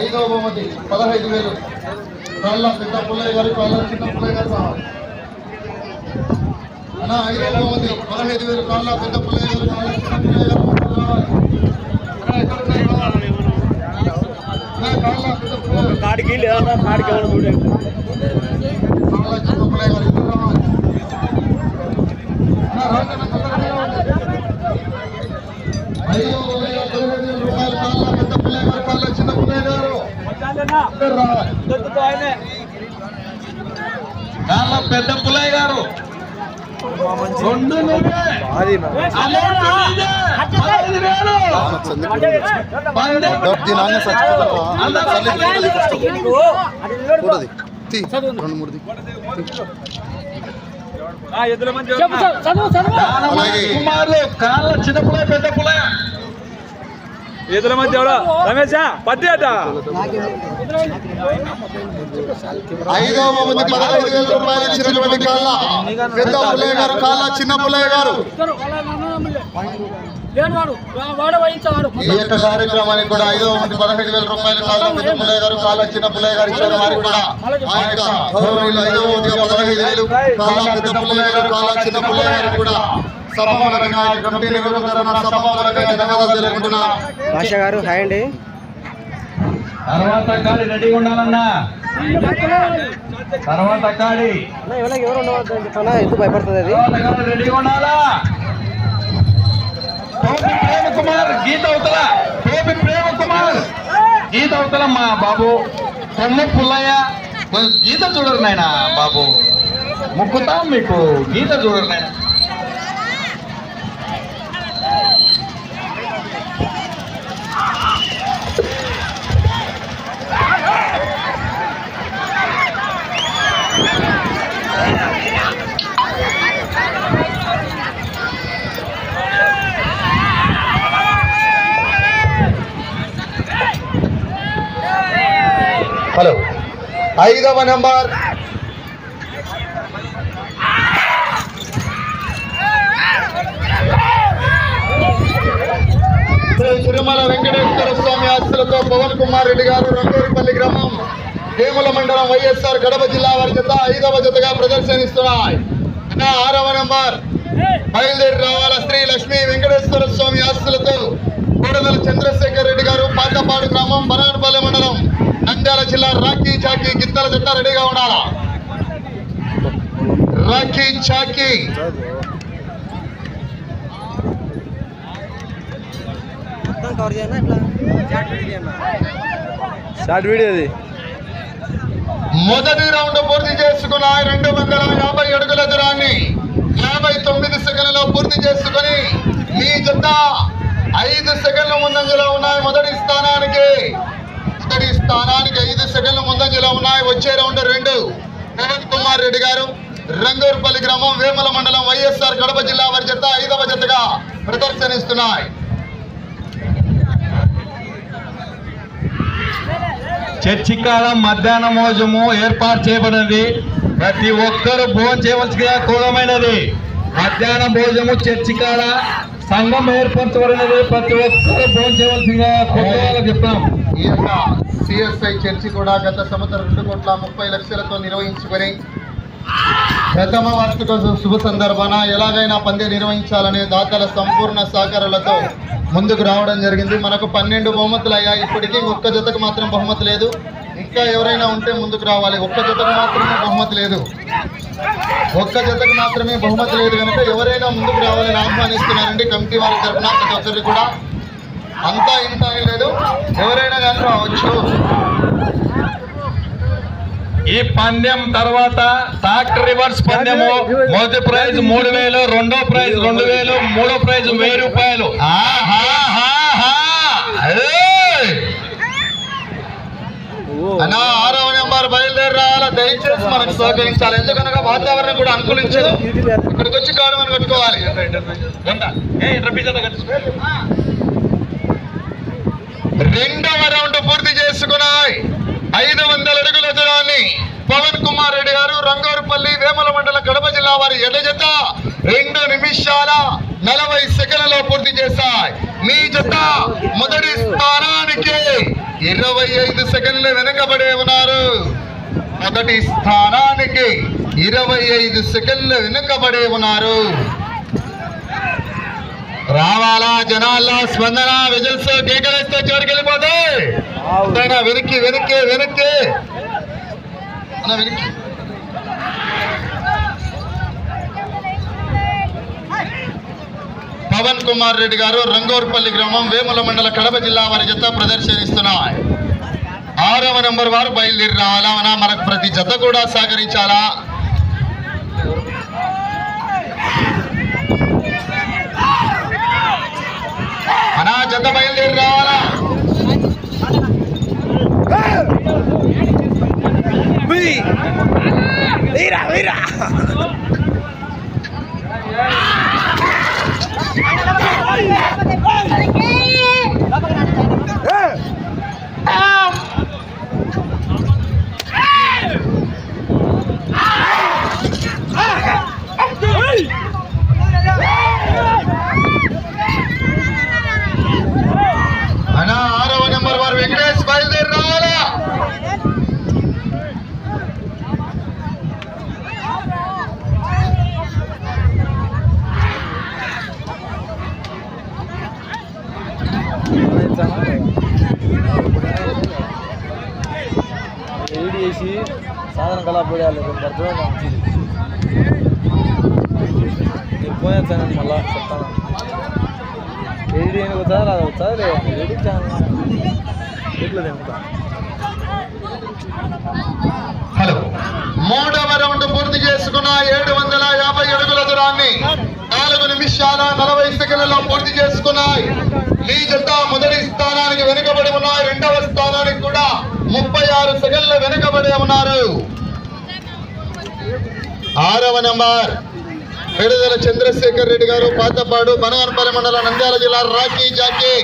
ఐదవ బహుమతి పదహైదు వేలు. కాళ్ళ పెద్ద పుల్లయ్య గారు కాళ్ళ చిన్న పుల్లయ్య గారు రావాలి. అన్న ఐదవ బహుమతి పదహైదు వేలు. కాళ్ళ పెద్ద పుల్లయ్య గారు కాళ్ళ చిన్న పుల్లయ్య గారు రావాలి. కాడికి లేదా కాడికి ఎవరు చూడండి కాళ్ళ చిన్న పుల్లయ్య గారు ఇద్దరు రావాలి. అన్న, రాండి అన్న, తొందరగా రాండి. ఐదవ బహుమతి పదహైదు వేల. రూపాయలు కాళ్ళ పెద్ద పుల్లయ్య గారు కాళ్ళ చిన్న పుల్లయ్య గారు. కాళ్ళ పెద్ద పుల్లయ్య గారు. రెండు మూడు కుమారులు కాళ్ళ చిన్న పుల్లయ్య పెద్ద పుల్లయ్య ఎదురు మధ్య ఎవడో? రమేష్ పత్తి అట ఐదవ పదహైదు వేల రూపాయలు ఇచ్చినటువంటి కాళ్ళ. పెద్ద పుల్లయ్య గారు కాళ్ళ చిన్న పుల్లయ్య గారు. ఈ యొక్క కార్యక్రమానికి కూడా ఐదవ మంది పదహైదు వేల రూపాయలు కాళ్ళ. పెద్ద పుల్లయ్య గారు కాళ్ళ చిన్న పుల్లయ్య గారు ఇచ్చిన వారికి కూడా ఆ యొక్క ఐదవ పదహైదు వేలు. కాళ్ళ పెద్ద పుల్లయ్య గారు కాళ్ళ చిన్న పుల్లయ్య గారు కూడా భాష గారు హాయ్ అండి. తర్వాత కాడి రెడీగా ఉండాలన్నా? తర్వాత కాడి ఎవరు ఉండవద్దని చెప్పానా ఎందుకు భయపడుతుంది అది? రెడీగా ఉండాలా? టోపి ప్రేమ కుమార్ గీత అవతల. టోపి ప్రేమ కుమార్. గీత అవతల మా బాబు. కొమ్మ పుల్లయ్య. కొంచెం గీత చూడరు నాయన బాబు. ముక్కుతాం మీకు గీత చూడరు నాయన. హలో. ఐదవ నెంబర్. తిరుమల వెంకటేశ్వర స్వామి ఆస్తులతో పవన్ కుమార్ రెడ్డి గారు రంగూరిపల్లి గ్రామం వేముల మండలం వైఎస్ఆర్ కడప జిల్లా వారి జత ఐదవ జతగా ప్రదర్శనిస్తున్నాయి. ఆరవ నెంబర్. బయలుదేరి రావాల శ్రీ లక్ష్మీ వెంకటేశ్వర స్వామి ఆస్తులతో కోడదల చంద్రశేఖర్ రెడ్డి గారు పాతపాడు గ్రామం బనగనపల్లి మండలం. నంద్యాల జిల్లా రాఖీ చాకీ గిత్తల జత రెడీగా ఉండాలా? రాఖీ చాకీ. మొదటి రౌండ్ పూర్తి చేసుకున్న రెండు వందల యాభై అడుగుల దూరాన్ని యాభై తొమ్మిది సెకండ్లలో పూర్తి చేసుకుని మీ జత ఐదు సెకండ్ల ముందంజలో ఉన్నాయి మొదటి స్థానానికి మొదటి స్థానానికి ఐదు సెకండ్ల ముందంజలో ఉన్నాయి. వచ్చే రౌండ్ రెండు. పవన్ కుమార్ రెడ్డి గారు రంగూర్పల్లి గ్రామం వేముల మండలం వైఎస్ఆర్ కడప జిల్లా వారి జత ఐదవ జతగా ప్రదర్శనిస్తున్నాయి. చర్చికాలం మధ్యాహ్న మోజము ఏర్పాటు చేయబడినది ప్రతి ఒక్కరూ భోజనం చేయవలసిగా కోరమైనది. మధ్యాహ్న భోజనము చర్చికాల సంఘం ఏర్పరచబడినది ప్రతి ఒక్కరూ భోజనవలసిందిగా చేయవలసిందిగా కొత్త చెప్తాం ఈ యొక్క సిఎస్ఐ చర్చి కూడా గత సంవత్సరం రెండు కోట్ల ముప్పై లక్షలతో నిర్వహించుకొని ప్రథమ వార్షిక శుభ సందర్భాన ఎలాగైనా పందె నిర్వహించాలనే దాతల సంపూర్ణ సహకారాలతో ముందుకు రావడం జరిగింది. మనకు పన్నెండు బహుమతులు అయ్యా ఇప్పటికీ ఒక్క జతకు మాత్రం బహుమతి లేదు. ఇంకా ఎవరైనా ఉంటే ముందుకు రావాలి. ఒక్క జతకు మాత్రమే బహుమతి లేదు. ఒక్క జతకు మాత్రమే బహుమతి లేదు కనుక ఎవరైనా ముందుకు రావాలని ఆహ్వానిస్తున్నారండి. కమిటీ వారి తరఫున ప్రతి ఒక్కరికి కూడా. అంతా ఇంత లేదు. ఎవరైనా కానీ రావచ్చు. ఈ పందెం తర్వాత ట్రాక్టర్ రివర్స్ పందెము. మొదటి ప్రైజ్ మూడు వేలు రెండో ప్రైజ్ రెండు వేలు మూడో ప్రైజ్ వెయ్యి రూపాయలు. ఆహాహాహా. అన్నా ఆరవ నెంబర్ దయచేసి మనకు సహకరించాలి. ఎందుకనగా వాతావరణం కూడా అనుకూలించదు. ఇక్కడికి వచ్చి కాడు మనం కట్టుకోవాలి. రెండవ రౌండ్ పూర్తి చేసుకున్నాయి. ఐదు వందల అడుగుల దూరాన్ని పవన్ కుమార్ రెడ్డి గారు రంగారుపల్లి వేమల మండల కడప జిల్లా వారి ఎడజత జత రెండు నిమిషాల నలభై సెకండ్లలో పూర్తి చేశాయి. మీ జత మొదటి స్థానానికి ఇరవై ఐదు సెకండ్లు వెనుకబడే ఉన్నారు. మొదటి స్థానానికి ఇరవై ఐదు సెకండ్లు వెనుకబడి ఉన్నారు. రావాలా జనాల్లో స్పందన విజిల్స్ కేకలిస్తే చివరికి వెళ్ళిపోతే వెనక్కి వెనక్కి వెనక్కి. వెనక్కి. పవన్ కుమార్ రెడ్డి గారు రంగోర్పల్లి గ్రామం వేముల మండల కడప జిల్లా వారి జత ప్రదర్శనిస్తున్నాయి. ఆరవ నెంబర్ వారు బయలుదేరి రావాలా? అనా మనకు ప్రతి జత కూడా సహకరించాలా? అనా జత బయలుదేరి రావాలా? అనా ఆరవ నెంబర్ వారు వెంకటేష్ బయలుదేరి రావాలా ఎయిడ్ చేసి సాధన కళా పోయాలి అర్థమే మంచిది నేను పోయా ఛానల్ మళ్ళా చెప్తాను ఏడి అని అవుతా అది అవుతా లేదు ఎయిడ్ ఛానల్ ఎట్లా తింటా హలో. మూడవ రౌండ్ పూర్తి చేసుకున్న ఏడు వందల యాభై అడుగుల దూరాన్ని నాలుగు నిమిషాల నలభై సెకండ్లలో పూర్తి చేసుకున్నాయి. ఈ జత మొదటి స్థానానికి వెనుకబడి ఉన్నాయి రెండవ స్థానానికి కూడా ముప్పై ఆరు సెకండ్లు వెనుకబడి ఉన్నారు. ఆరవ నెంబర్. విడుదల చంద్రశేఖర్ రెడ్డి గారు పాతపాడు బనగానపల్లి మండలం నంద్యాల జిల్లా రాకీ జాకీ.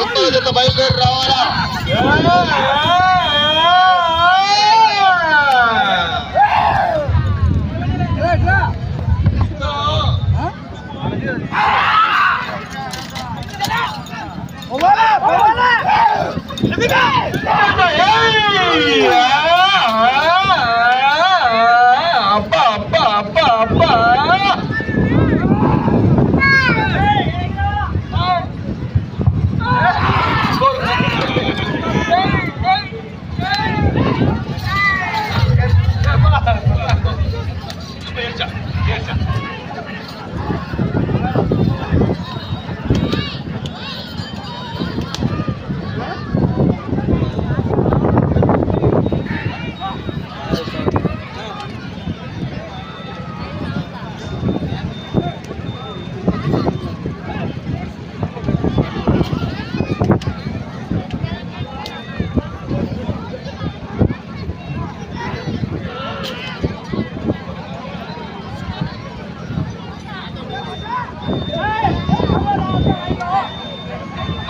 ముప్పై జత బయలుదేరి రావాలా? అబ్బా అబ్బా అబ్బా అబ్బా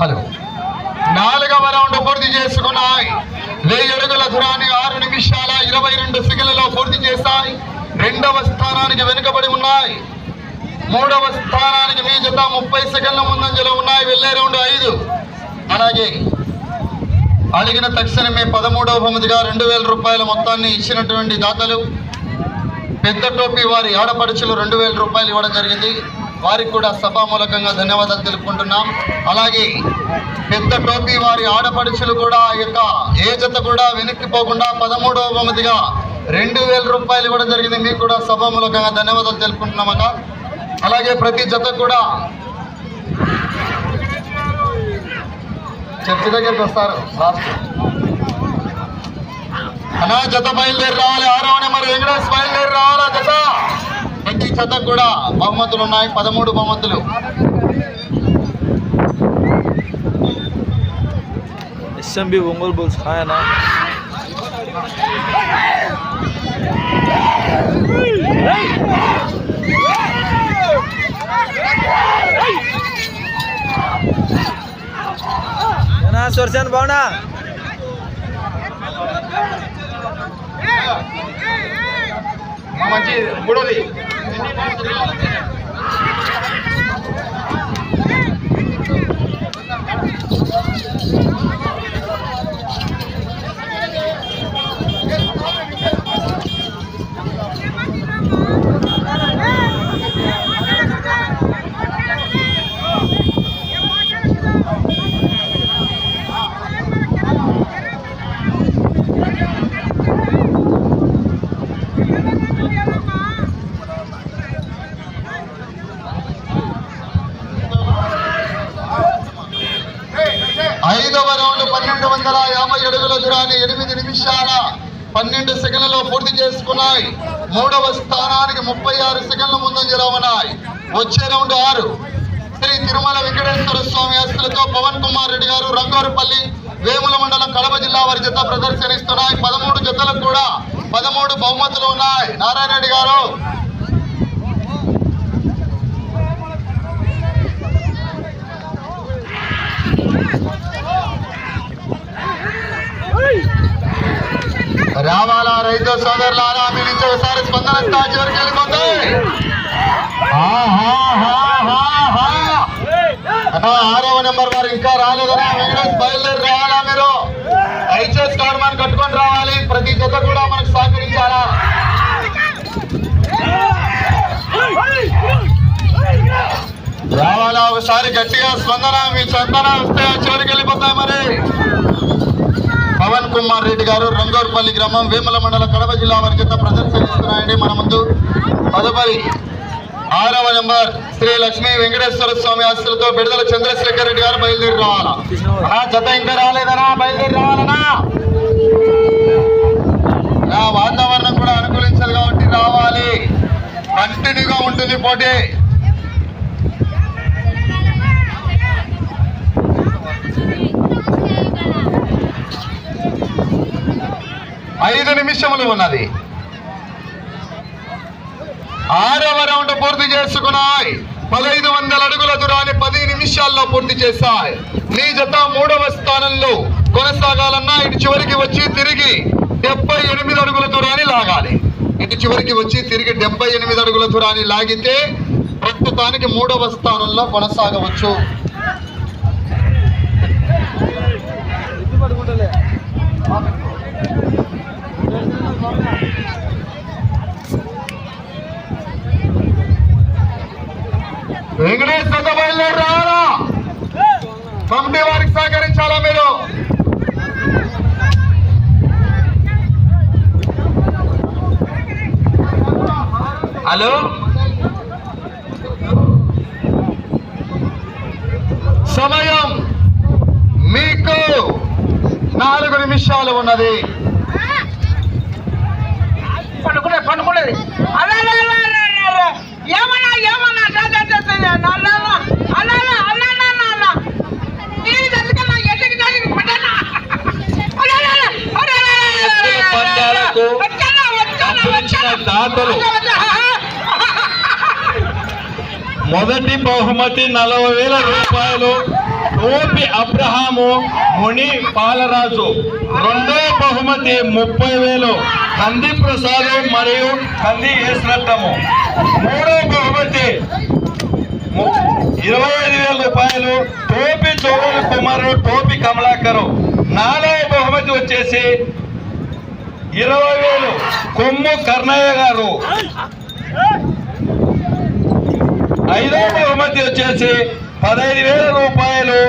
హలో నాలుగవ రౌండ్ పూర్తి చేసుకున్నాయి వెయ్యి అడుగుల దూరాన్ని ఆరు నిమిషాల ఇరవై రెండు సెకండ్లలో పూర్తి చేశాయి రెండవ స్థానానికి వెనుకబడి ఉన్నాయి. మూడవ స్థానానికి మీ జత ముప్పై సెకండ్ల ముందంజలో ఉన్నాయి. వెళ్ళే రౌండ్ ఐదు. అలాగే అడిగిన తక్షణమే పదమూడవ బహుమతిగా రెండు వేల రూపాయల మొత్తాన్ని ఇచ్చినటువంటి దాతలు. పెద్ద టోపీ వారి ఆడపడుచులు రెండు వేల రూపాయలు ఇవ్వడం జరిగింది. వారికి కూడా సభామూలకంగా ధన్యవాదాలు తెలుపుకుంటున్నాం. అలాగే పెద్ద టోపీ వారి ఆడపడుచులు కూడా యొక్క ఏ జత కూడా వెనక్కిపోకుండా పదమూడవ బహుమతిగా రెండు వేల రూపాయలు కూడా జరిగింది. మీకు కూడా సభామూలకంగా ధన్యవాదాలు తెలుపుకుంటున్నాం అలాగే ప్రతి జత కూడా చర్చి దగ్గరికి వస్తారు. లాస్ట్. జత బయలుదేరి రావాలి. ఆరో నెంబర్ వెంకటేష్ బయలుదేరి రావాలా జత? ప్రతి జత కూడా బహుమతులు ఉన్నాయి. పదమూడు బహుమతులు. ఎస్ఎంబి ఒంగోలు బుల్స్ హాయనా సొర్చాను బాగున్నా? మంచి మూడోది Thank you. పన్నెండు సెకండ్లలో పూర్తి చేసుకున్నాయి. మూడవ స్థానానికి ముప్పై ఆరు సెకండ్ల ముందంజలో ఉన్నాయి వచ్చే రౌండ్ ఆరు. శ్రీ తిరుమల వెంకటేశ్వర స్వామి ఆస్తులతో పవన్ కుమార్ రెడ్డి గారు రంగారుపల్లి వేముల మండలం కడప జిల్లా వారి జత ప్రదర్శనిస్తున్నాయి. పదమూడు జతలకు కూడా పదమూడు బహుమతులు ఉన్నాయి. నారాయణ రెడ్డి గారు రావాలా రైతు సోదరులారా మీ నుంచి ఒకసారి స్పందన స్థాయి వరకు వెళ్ళిపోతాయి ఆరవ నెంబర్ వారు ఇంకా రాలేదన్నా వెంకటేష్ బయలుదేరి రావాలా మీరు? ఐచెస్ కార్డు మనం కట్టుకొని రావాలి. ప్రతి జత కూడా మనకు సహకరించాలా? రావాలా? ఒకసారి గట్టిగా స్పందన మీ స్పందన వస్తే చివరికి వెళ్ళిపోతాయి మరి. పవన్ కుమార్ రెడ్డి గారు రంగోర్పల్లి గ్రామం వేముల మండల కడప జిల్లా వారి ప్రదర్శిస్తున్నాయండి మన ముందు తదుపరి ఆరవ నెంబర్ శ్రీ లక్ష్మీ వెంకటేశ్వర స్వామి ఆస్తులతో బిడదల చంద్రశేఖర్ రెడ్డి గారు బయలుదేరి రావాలా? ఆ జత ఇంకా రాలేదనా బయలుదేరి రావాలనా నా వాతావరణం కూడా అనుకూలించాలి కాబట్టి రావాలి. కంటిన్యూగా ఉంటుంది పోటీ. ఐదు నిమిషములు ఉన్నది. ఆరవ రౌండ్ పూర్తి చేసుకున్నాయి. పదహైదు వందల అడుగుల దూరాన్ని పది నిమిషాల్లో పూర్తి చేశాయి. నీ జత మూడవ స్థానంలో కొనసాగాలన్నా ఇటు చివరికి వచ్చి తిరిగి డెబ్బై ఎనిమిది అడుగుల దూరాన్ని లాగాలి. ఇటు చివరికి వచ్చి తిరిగి డెబ్బై ఎనిమిది అడుగుల దూరాన్ని లాగితే ప్రస్తుతానికి మూడవ స్థానంలో కొనసాగవచ్చు. పడుకుంటలే వెంకటేష్ పెద్ద బయలుదేరి రావాలా? కమిటీ వారికి సహకరించాలా మీరు? హలో? సమయం మీకు నాలుగు నిమిషాలు ఉన్నది. పట్టుకునేది అలా ఏమన్నా ఏమన్నా అలా అలా దాతలు మొదటి బహుమతి నలభై వేల రూపాయలు టోపి అబ్రహాము ముని పాలరాజు. రెండో బహుమతి ముప్పై వేలు కంది ప్రసాద్ మరియు కంది ఏశ్రద్ధము మూడో బహుమతి ఇరవై ఐదు వేల రూపాయలు టోపి చోళ కుమారుడు టోపి కమలాకరు. నాలుగో బహుమతి వచ్చేసి ఇరవై వేలు కొమ్ము కర్ణయ్య గారు. ఐదో బహుమతి వచ్చేసి పదహైదు వేల రూపాయలు.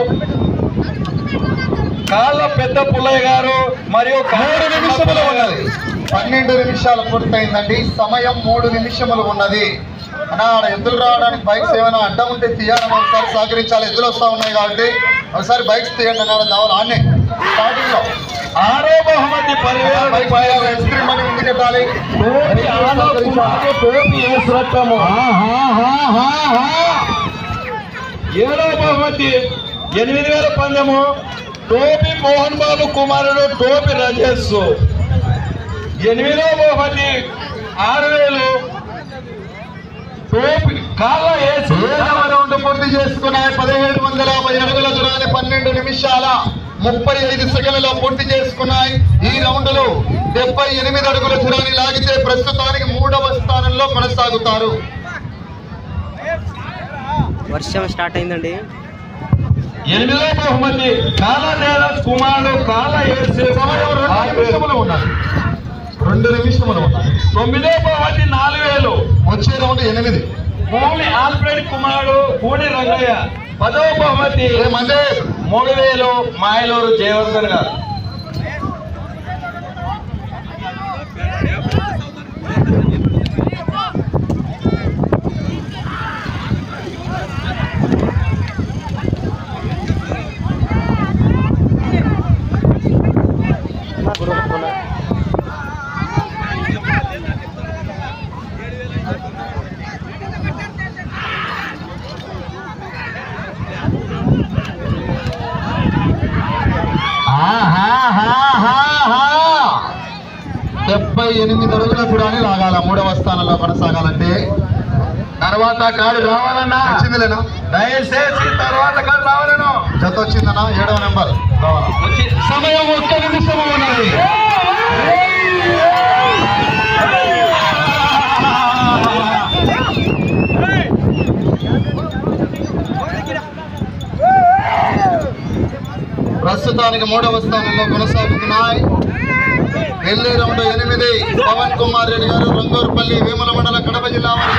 కాళ్ళ పెద్ద పుల్లయ్య గారు మరియు మూడు నిమిషములు ఉన్నది. పన్నెండు నిమిషాలు పూర్తయిందండి. సమయం మూడు నిమిషములు ఉన్నది. అన్నా ఆడ ఎద్దులు రావడానికి బైక్స్ ఏమైనా అడ్డం ఉంటే తీయాలని ఒకసారి సహకరించాలి. ఎద్దులు వస్తా ఉన్నాయి కాబట్టి ఒకసారి బైక్స్ తీయండి అన్నాడు దావాలి ఆన్నే. స్టార్టింగ్లో. ఆరో బహుమతి పదివేల బైక్ రూపాయలు. ఐస్ క్రీమ్ అని ఏడవ బహుమతి ఎనిమిది వేల పందెము. టోపి మోహన్ బాబు కుమారుడు టోపి రజేష్. ఎనిమిదో బహుమతి ఆరు వేలు. టోపి కాళ్ళ ఏసు రౌండ్ పూర్తి చేసుకున్నాయి. పదిహేడు వందల యాభై అడుగుల దూరాన్ని పన్నెండు నిమిషాల ముప్పై ఐదు సెకండ్లలో పూర్తి చేసుకున్నాయి. ఈ రౌండ్లో డెబ్బై ఎనిమిది అడుగుల దూరాన్ని లాగితే ప్రస్తుతానికి మూడవ స్థానంలో కొనసాగుతారు. వర్షం స్టార్ట్ అయిందండి. ఎనిమిదో బహుమతి నేల కుమారుడు కాళ్ళ ఏసు సమయం రెండు నిమిషములు ఉన్నది రెండు నిమిషములు ఉన్నది తొమ్మిదో బహుమతి నాలుగు వేలు వచ్చే రౌండ్ ఎనిమిది. పూలి ఆల్ఫ్రెడ్ కుమారుడు పూడి రంగయ్య. పదో బహుమతి మూడు. వేలు మాయలూరు జయవర్ధన్ గారు. కాడు రావాలన్నా? వచ్చిందిలేనా? దయచేసి తర్వాత కాడు రావాలను జత వచ్చిందనా ఏడవ నెంబర్. సమయం ఒక్క నిమిషం ఉన్నది. ప్రస్తుతానికి మూడవ స్థానంలో కొనసాగుతున్నాయి. ఢిల్లీ రెండు ఎనిమిది. పవన్ కుమార్ రెడ్డి గారు రంగూరుపల్లి వేముల మండల కడప జిల్లా వారి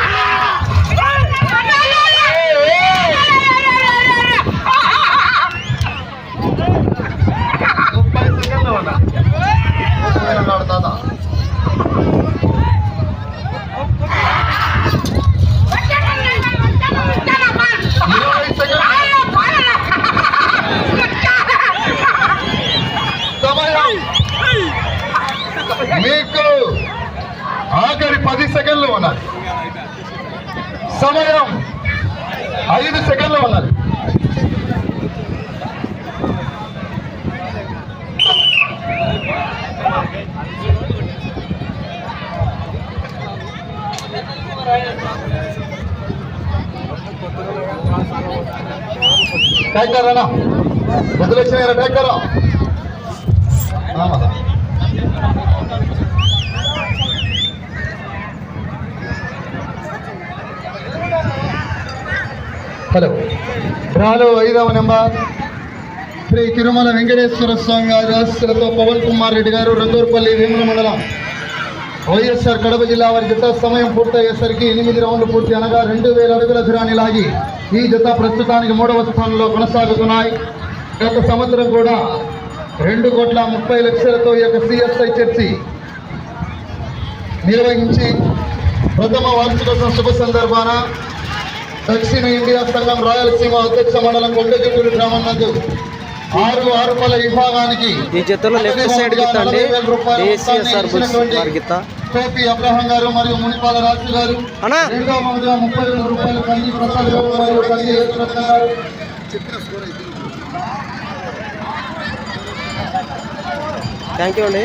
ముప్పై సెకండ్లు ఉన్నా ఉన్నాడు తాత ఇరవై సెకండ్లు సమయం మీకు ఆఖరి పది సెకండ్లు ఉన్నది సమయం ఐదు సెకండ్లు ఉన్నది టైగర్ అన్న వదిలేసిన హలో. రాలో ఐదవ నెంబర్. శ్రీ తిరుమల వెంకటేశ్వర స్వామి గారు ఆశీస్సులతో పవన్ కుమార్ రెడ్డి గారు రంగూరుపల్లి వేముల మండలం వైఎస్ఆర్ కడప జిల్లా వారి జత సమయం పూర్తయ్యేసరికి ఎనిమిది రౌండ్లు పూర్తి అనగా రెండు వేల అడుగుల దూరాన్ని లాగి ఈ జత ప్రస్తుతానికి మూడవ స్థానంలో కొనసాగుతున్నాయి. గత సంవత్సరం కూడా రెండు కోట్ల ముప్పై లక్షలతో ఈ యొక్క సిఎస్ఐ చర్చి నిర్వహించి ప్రథమ వార్షికోత్సవం శుభ సందర్భాన దక్షిణ ఇండియా సంఘం రాయలసీమ అధ్యక్ష మండలం కొండజుట్టూరు గ్రామం నందు విభాగానికి ఈ జతలో లెఫ్ట్ సైడ్ గిత్త అండి. ఏసీఎస్ఆర్ బుల్స్ వారి గిత్త టోపీ అబ్రహం గారు మరియు మునిపాల రాజు గారు. అన్నా! రెండవ మందిగా ముప్పై వేల రూపాయలు కంది ప్రసాద్ గారు మరియు కంది యేసురత్న గారు థ్యాంక్ యూ అండి.